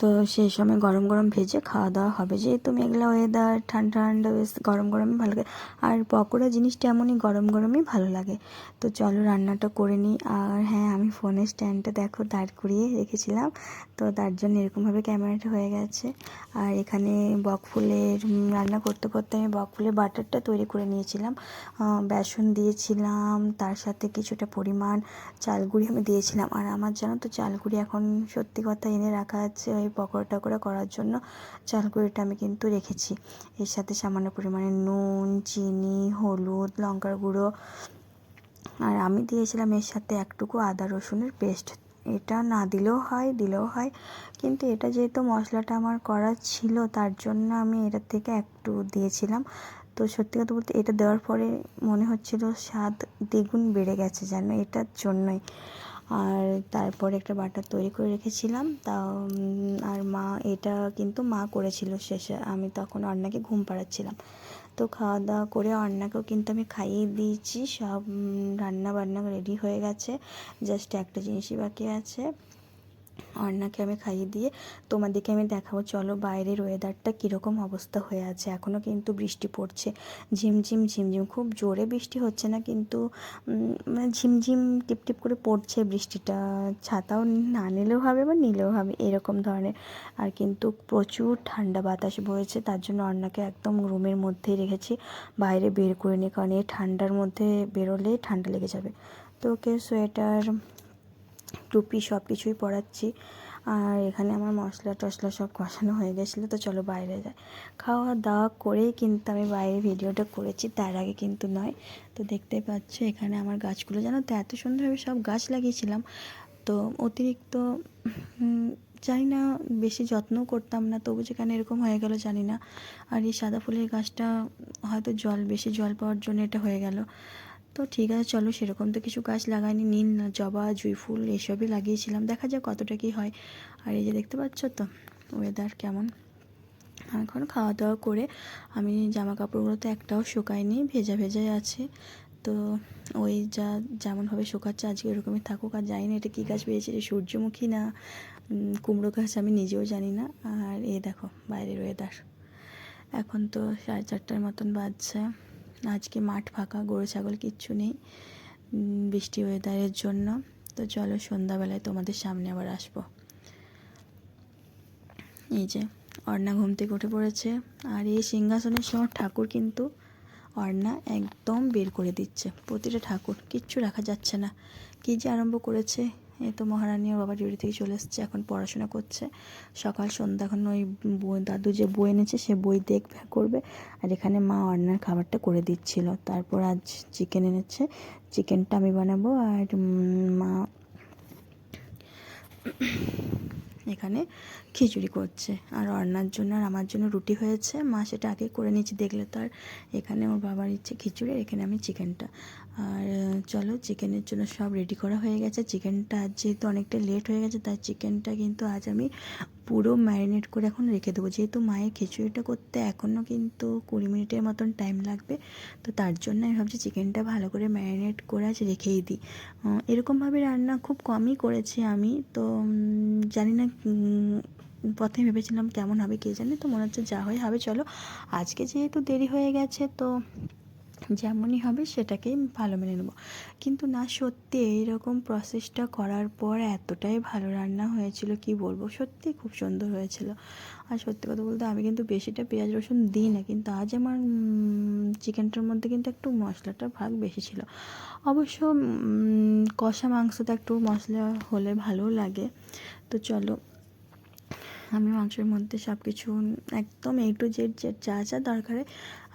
তো সেই সময় গরম গরম ভেজে খাওয়া দাওয়া হবে। যেহেতু মেঘলা ওয়েদার ঠান্ডা ঠান্ডা বেশ গরম গরমই ভালো লাগে। আর পকোড়া জিনিসটা এমনই গরম গরমই ভালো লাগে। তো চলো রান্নাটা করে নিই। আর হ্যাঁ আমি ফোনের স্ট্যান্ডটা দেখো, দাঁড় করিয়ে রেখেছিলাম। তো তার জন্য এরকমভাবে ক্যামেরাটা হয়ে গেছে। আর এখানে বকফুলের রান্না করতে করতে আমি বকফুলের বাটারটা তৈরি করে নিয়েছিলাম। বেসন দিয়েছিলাম, তার সাথে কিছুটা পরিমাণ চালগুড়ি আমি দিয়েছিলাম। আর আমার জানো তো চালগুড়ি এখন সত্যি কথা এনে রাখা আছে ওই পকোড়া টকোড়া করার জন্য চালগুড়িটা আমি কিন্তু রেখেছি। এর সাথে সামান্য পরিমাণে নুন, চিনি, হলুদ, লঙ্কার গুঁড়ো। আর আমি দিয়েছিলাম এর সাথে একটুকু আদা রসুনের পেস্ট। এটা না দিলেও হয় দিলেও হয়। কিন্তু এটা যেহেতু মশলাটা আমার করা ছিল, তার জন্য আমি এটার থেকে একটু দিয়েছিলাম। তো সত্যি কথা বলতে এটা দেওয়ার পরে মনে হচ্ছিল স্বাদ দ্বিগুণ বেড়ে গেছে যেন এটার জন্যই। আর তারপরে একটা বাটার তৈরি করে রেখেছিলাম। তা আর মা, এটা কিন্তু মা করেছিল শেষে। আমি তখন অন্নাকে ঘুম পাড়াচ্ছিলাম। তো খাওয়া দাওয়া করে অন্নাকেও কিন্তু আমি খাইয়ে দিয়েছি। সব রান্না বান্না রেডি হয়ে গেছে। জাস্ট একটা জিনিসই বাকি আছে। অর্ণাকে আমি খাইয়ে দিয়ে তোমাদেরকে আমি দেখাবো, চলো বাইরের ওয়েদারটা কীরকম অবস্থা হয়ে আছে। এখনও কিন্তু বৃষ্টি পড়ছে। ঝিমঝিম ঝিমঝিম। খুব জোরে বৃষ্টি হচ্ছে না, কিন্তু মানে ঝিমঝিম, টিপটিপ করে পড়ছে বৃষ্টিটা। ছাতাও না নিলেও হবে বা নিলেও হবে, এরকম ধরনের। আর কিন্তু প্রচুর ঠান্ডা বাতাস বয়েছে, তার জন্য অর্ণাকে একদম রুমের মধ্যেই রেখেছি। বাইরে বের করে নিই কারণ এই ঠান্ডার মধ্যে বেরোলে ঠান্ডা লেগে যাবে। তো ওকে সোয়েটার টুপি সব কিছুই পরাচ্ছি। আর এখানে আমার মশলা টশলা সব কষানো হয়ে গেছিল, তো চলো বাইরে যাই। খাওয়া দাওয়া করেই কিন্তু আমি বাইরে ভিডিওটা করেছি, তার আগে কিন্তু নয়। তো দেখতে পাচ্ছ এখানে আমার গাছগুলো, জানো তো এত সুন্দরভাবে সব গাছ লাগিয়েছিলাম। তো অতিরিক্ত জানি না, বেশি যত্নও করতাম না, তবু যেখানে এরকম হয়ে গেল জানি না। আর এই সাদা ফুলের গাছটা হয়তো জল, বেশি জল পাওয়ার জন্য এটা হয়ে গেল। তো ঠিক আছে, চলো সেরকম তো কিছু গাছ লাগাইনি না জবা, জুঁই ফুল এসবই লাগিয়েছিলাম। দেখা যাক কতটা কী হয়। আর এই যে দেখতে পাচ্ছ তো ওয়েদার কেমন? এখন খাওয়া দাওয়া করে আমি জামা কাপড়গুলো তো একটাও শুকায়নি, ভেজা ভেজাই আছে। তো ওই যা যেমনভাবে শুকাচ্ছে, আজকে এরকমই থাকুক। আর জানি না এটা কী গাছ পেয়েছে সূর্যমুখী না কুমড়ো গাছ আমি নিজেও জানি না। আর এ দেখো, বাইরের ওয়েদার এখন তো সাড়ে চারটার মতন বাজছে। আজকে মাঠ ফাঁকা, গরু, ছাগল কিচ্ছু নেই বৃষ্টি ওয়েদারের জন্য। তো চলো সন্ধ্যাবেলায় তোমাদের সামনে আবার আসব। এই যে, অর্ণা ঘুম থেকে উঠে পড়েছে। আর এই সিংহাসনের সময় ঠাকুর কিন্তু অর্ণা একদম বের করে দিচ্ছে। প্রতিটা ঠাকুর, কিচ্ছু রাখা যাচ্ছে না। কী যে আরম্ভ করেছে? এই তো মহারানী ওর বাবা ডিউটি থেকে চলে এসছে, এখন পড়াশোনা করছে। সকাল সন্ধ্যা এখন ওই বই দাদু যে বই এনেছে, সে বই দেখবে, করবে। আর এখানে মা অর্ণার খাবারটা করে দিচ্ছিল। তারপর আজ চিকেন এনেছে। চিকেনটা আমি বানাবো আর মা এখানে খিচুড়ি করছে। আর অর্ণার জন্য আর আমার জন্য রুটি হয়েছে। মা সেটা আগে করে নিয়েছি, দেখলে তো আর এখানে ওর বাবার ইচ্ছে খিচুড়ি এখানে আমি চিকেনটা আর চলো চিকেনের জন্য সব রেডি করা হয়ে গেছে। চিকেনটা আজ যেহেতু অনেকটা লেট হয়ে গেছে, তাই চিকেনটা কিন্তু আজ আমি পুরো ম্যারিনেট করে এখন রেখে দেবো। যেহেতু মায়ের খিচুড়িটা করতে এখনও কিন্তু কুড়ি মিনিটের মতন টাইম লাগবে, তো তার জন্য আমি ভাবছি চিকেনটা ভালো করে ম্যারিনেট করে আজ রেখেই দিই। এরকমভাবে রান্না খুব কমই করেছি আমি, তো জানি না প্রথমে ভেবেছিলাম কেমন হবে কে জানে, তো মনে হচ্ছে যা হয় হবে। চলো, আজকে যেহেতু দেরি হয়ে গেছে, তো যেমনই হবে সেটাকেই ভালো মেনে নেব। কিন্তু না, সত্যি এইরকম প্রসেসটা করার পর এতটাই ভালো রান্না হয়েছিল, কি বলব? সত্যি খুব সুন্দর হয়েছিল। আর সত্যি কথা বলতে আমি কিন্তু বেশিটা পেঁয়াজ, রসুন দিই না, কিন্তু আজ আমার চিকেনটার মধ্যে কিন্তু একটু মশলাটা ভাগ বেশি ছিল। অবশ্য কষা মাংসটা একটু মশলা হলে ভালো লাগে। তো চলো আমি মাংসের মধ্যে সব কিছু একদম এ টু জেড যা যা দরকারে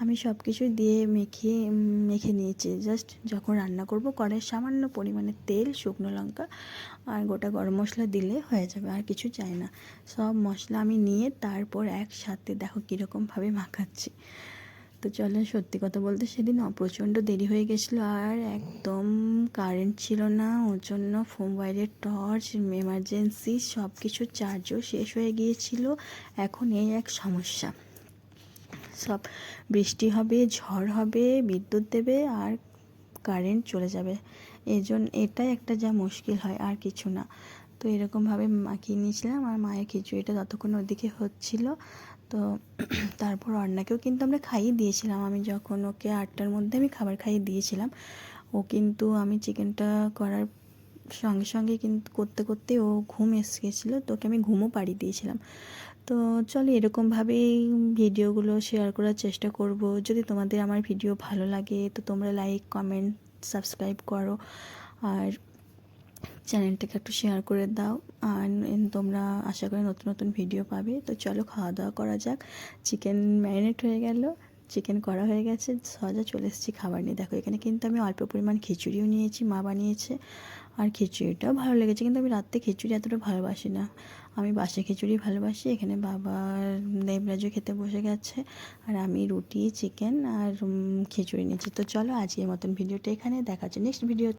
আমি সব কিছুই দিয়ে মেখে মেখে নিয়েছি। জাস্ট যখন রান্না করব কড়াই সামান্য পরিমাণে তেল, শুকনো লঙ্কা আর গোটা গরম মশলা দিলে হয়ে যাবে, আর কিছু চাই না। সব মশলা আমি নিয়ে তারপর একসাথে দেখো কীরকমভাবে মাখাচ্ছি। তো চলো, সত্যি কথা বলতে সেদিন প্রচণ্ড দেরি হয়ে গেছিল আর একদম কারেন্ট ছিল না। ওর জন্য মোবাইলের টর্চ এমার্জেন্সি সব কিছু চার্জও শেষ হয়ে গিয়েছিল। এখন এই এক সমস্যা। সব বৃষ্টি হবে, ঝড় হবে, বিদ্যুৎ দেবে আর কারেন্ট চলে যাবে। এই জন্য এটাই একটা যা মুশকিল হয়, আর কিছু না। তো এরকমভাবে মাখিয়ে নিয়েছিলাম আর মায়ের খিচুড়িটা ততক্ষণ ওদিকে হচ্ছিল। তো তারপর অর্ণাকেও কিন্তু আমরা খাইয়ে দিয়েছিলাম। আমি যখন ওকে আটটার মধ্যে আমি খাবার খাইয়ে দিয়েছিলাম, ও কিন্তু আমি চিকেনটা করার সঙ্গে সঙ্গে কিন্তু করতে করতে ও ঘুম এসে গেছিল, তো ওকে আমি ঘুমও পাড়িয়ে দিয়েছিলাম। তো চলো এরকমভাবেই ভিডিওগুলো শেয়ার করার চেষ্টা করব। যদি তোমাদের আমার ভিডিও ভালো লাগে, তো তোমরা লাইক, কমেন্ট, সাবস্ক্রাইব করো। আর চ্যানেলটাকে একটু শেয়ার করে দাও। আর তোমরা আশা করি নতুন নতুন ভিডিও পাবে। তো চলো খাওয়া দাওয়া করা যাক। চিকেন ম্যারিনেট হয়ে গেল। চিকেন করা হয়ে গেছে। সজা চলে এসেছি খাবার নিয়ে। দেখো, এখানে কিন্তু আমি অল্প পরিমাণ খিচুড়িও নিয়েছি, মা বানিয়েছে। আর খিচুড়িটাও ভালো লেগেছে। কিন্তু আমি রাত্রে খিচুড়ি এতটা ভালোবাসি না। আমি বাসি খিচুড়ি ভালোবাসি। এখানে বাবা দেবরাজও খেতে বসে গেছে। আর আমি রুটি চিকেন আর খিচুড়ি নিয়েছি। তো চলো আজকের মতন ভিডিওটা এখানে। দেখা নেক্সট ভিডিও